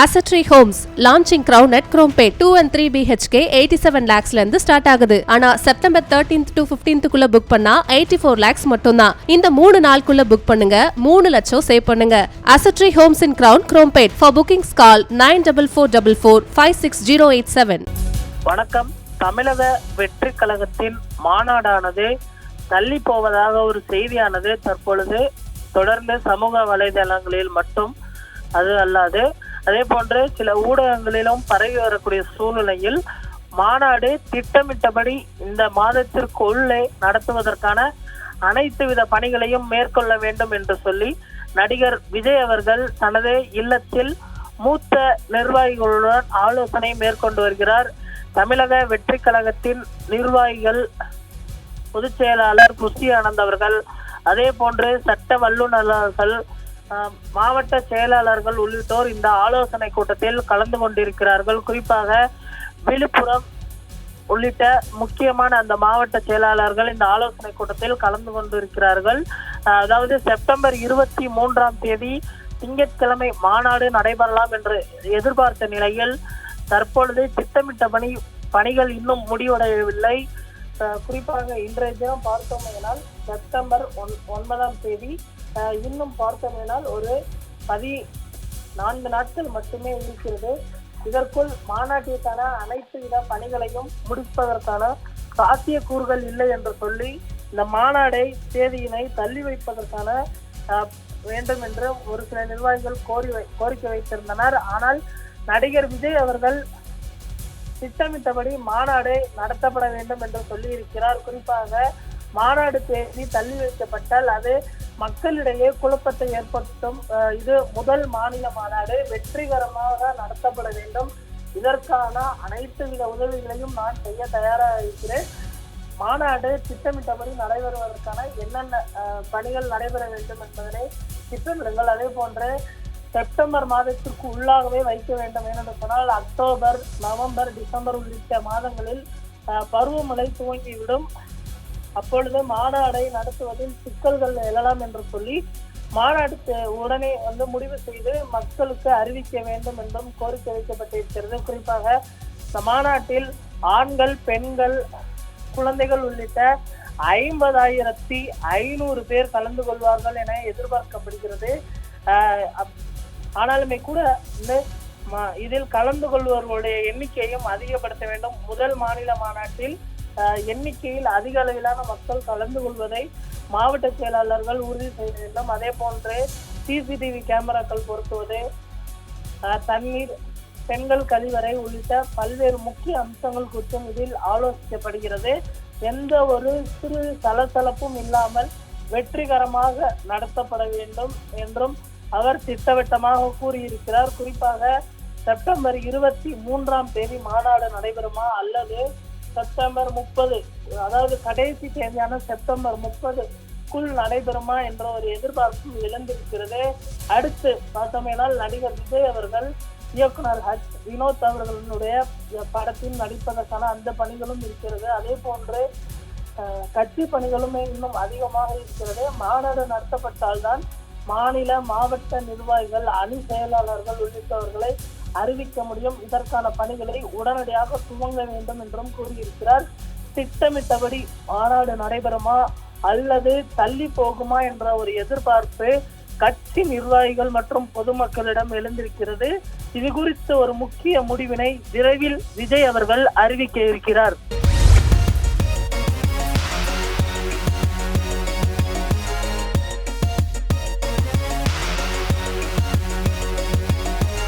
அசட்ரி homes launching crown at Chromepet two and three BHK eighty seven லேக்ஸ்ல இருந்து start ஆகுது. ஆனா September thirteenth to பிப்டீன்த்துக்குள்ள book பண்ணா eighty four lakhs மட்டும்தான். இந்த மூணு நாளுக்குள்ள புக் பண்ணுங்க மூணு லட்சம் சேவ் பண்ணுங்க. அசட்ரி homes in crown Chromepet for bookings call nine double four double four five six zero eight seven வணக்கம். தமிழக வெற்றி கழகத்தின் மாநாடானது தள்ளி போவதாக ஒரு செய்தியானது தற்பொழுது தொடர்ந்து சமூக வலைதளங்களில் மட்டும் அது அல்லாது அதே போன்று சில ஊடகங்களிலும் பரவி வரக்கூடிய சூழ்நிலையில் மாநாடு திட்டமிட்டபடி இந்த மாதத்திற்கு உள்ளே நடத்துவதற்கான அனைத்து வித பணிகளையும் மேற்கொள்ள வேண்டும் என்று சொல்லி நடிகர் விஜய் அவர்கள் தனது இல்லத்தில் மூத்த நிர்வாகிகளுடன் ஆலோசனை மேற்கொண்டு வருகிறார். தமிழக வெற்றி கழகத்தின் நிர்வாகிகள் பொதுச் செயலாளர் புஷ்டி ஆனந்த் அவர்கள் அதே போன்று சட்ட வல்லுநர்கள் மாவட்ட செயலாளர்கள் உள்ளிட்டோர் இந்த ஆலோசனை கூட்டத்தில் கலந்து கொண்டிருக்கிறார்கள். குறிப்பாக விழுப்புரம் உள்ளிட்ட முக்கியமான அந்த மாவட்ட செயலாளர்கள் இந்த ஆலோசனை கூட்டத்தில் கலந்து கொண்டிருக்கிறார்கள். அதாவது செப்டம்பர் இருபத்தி மூன்றாம் தேதி திங்கட்கிழமை மாநாடு நடைபெறலாம் என்று எதிர்பார்த்த நிலையில் தற்பொழுது திட்டமிட்ட பணி பணிகள் இன்னும் முடிவடையவில்லை. குறிப்பாக இன்றைய தினம் பார்த்தோமையினால் செப்டம்பர் ஒன் ஒன்பதாம் தேதி இன்னும் பார்த்தோமேனால் ஒரு பதி நான்கு நாட்கள் மட்டுமே இருக்கிறது. இதற்குள் மாநாட்டிற்கான அனைத்து வித பணிகளையும் முடிப்பதற்கான சாத்தியக்கூறுகள் இல்லை என்று சொல்லி இந்த மாநாடை தேதியினை தள்ளி வைப்பதற்கான வேண்டும் என்று ஒரு சில நிர்வாகிகள் கோரி வை- கோரிக்கை வைத்திருந்தனர். ஆனால் நடிகர் விஜய் அவர்கள் திட்டமிட்டபடி மாநாடு நடத்தப்பட வேண்டும் என்று சொல்லி இருக்கிறார் குறிப்பாக மாநாடு தேதி தள்ளி வைக்கப்பட்டால் அது மக்களிடையே குழப்பத்தை ஏற்படுத்தும். இது முதல் மாநில மாநாடு. வெற்றிகரமாக நடத்தப்பட வேண்டும். இதற்கான அனைத்து வித உதவிகளையும் நான் செய்ய தயாராக இருக்கிறேன். மாநாடு திட்டமிட்டபடி நடைபெறுவதற்கான என்னென்ன பணிகள் நடைபெற வேண்டும் என்பதனை திட்டமிடுங்கள். அதே போன்று செப்டம்பர் மாதத்திற்கு உள்ளாகவே வைக்க வேண்டும் என்று சொன்னால் அக்டோபர் நவம்பர் டிசம்பர் உள்ளிட்ட மாதங்களில் பருவமழை துவங்கிவிடும். அப்பொழுது மாநாடை நடத்துவதில் சிக்கல்கள் எழலாம் என்று சொல்லி மாநாடு உடனே வந்து முடிவு செய்து மக்களுக்கு அறிவிக்க வேண்டும் என்றும் கோரிக்கை வைக்கப்பட்டிருக்கிறது. குறிப்பாக இந்த மாநாட்டில் ஆண்கள் பெண்கள் குழந்தைகள் உள்ளிட்ட ஐம்பதாயிரத்தி ஐநூறு பேர் கலந்து கொள்வார்கள் என எதிர்பார்க்கப்படுகிறது. அப்- ஆனாலுமே கூட இந்த இதில் கலந்து கொள்பவர்களுடைய எண்ணிக்கையும் அதிகப்படுத்த வேண்டும். முதல் மாநில மாநாட்டில் எண்ணிக்கையில் அதிக அளவிலான மக்கள் கலந்து கொள்வதை மாவட்ட செயலாளர்கள் உறுதி செய்ய வேண்டும். அதே போன்று சிசிடிவி கேமராக்கள் பொருத்துவது தண்ணீர் பெண்கள் கழிவறை உள்ளிட்ட பல்வேறு முக்கிய அம்சங்கள் குறித்தும் இதில் ஆலோசிக்கப்படுகிறது. எந்த ஒரு சிறு சலசலப்பும் இல்லாமல் வெற்றிகரமாக நடத்தப்பட வேண்டும் என்றும் அவர் திட்டவட்டமாக கூறியிருக்கிறார். குறிப்பாக செப்டம்பர் இருபத்தி மூன்றாம் தேதி மாநாடு நடைபெறுமா அல்லது செப்டம்பர் முப்பது அதாவது கடைசி தேதியான செப்டம்பர் முப்பதுக்குள் நடைபெறுமா என்ற ஒரு எதிர்பார்ப்பும் எழுந்திருக்கிறது. அடுத்து பார்த்தோமேனால் நடிகர் விஜய் அவர்கள் இயக்குனர் ஹச் வினோத் அவர்களுடைய படத்தில் நடிப்பதற்கான அந்த பணிகளும் இருக்கிறது. அதே போன்று கட்சி பணிகளுமே இன்னும் அதிகமாக இருக்கிறது. மாநாடு நடத்தப்பட்டால்தான் மாநில மாவட்ட நிர்வாகிகள் அணி செயலாளர்கள் உள்ளிட்டவர்களை அறிவிக்க முடியும். இதற்கான பணிகளை உடனடியாக துவங்க வேண்டும் என்றும் கூறியிருக்கிறார். திட்டமிட்டபடி மாநாடு நடைபெறுமா? அல்லது தள்ளி போகுமா என்ற ஒரு எதிர்பார்ப்பு கட்சி நிர்வாகிகள் மற்றும் பொதுமக்களிடம் எழுந்திருக்கிறது. இது குறித்து ஒரு முக்கிய முடிவினை விரைவில் விஜய் அவர்கள் அறிவிக்க இருக்கிறார்.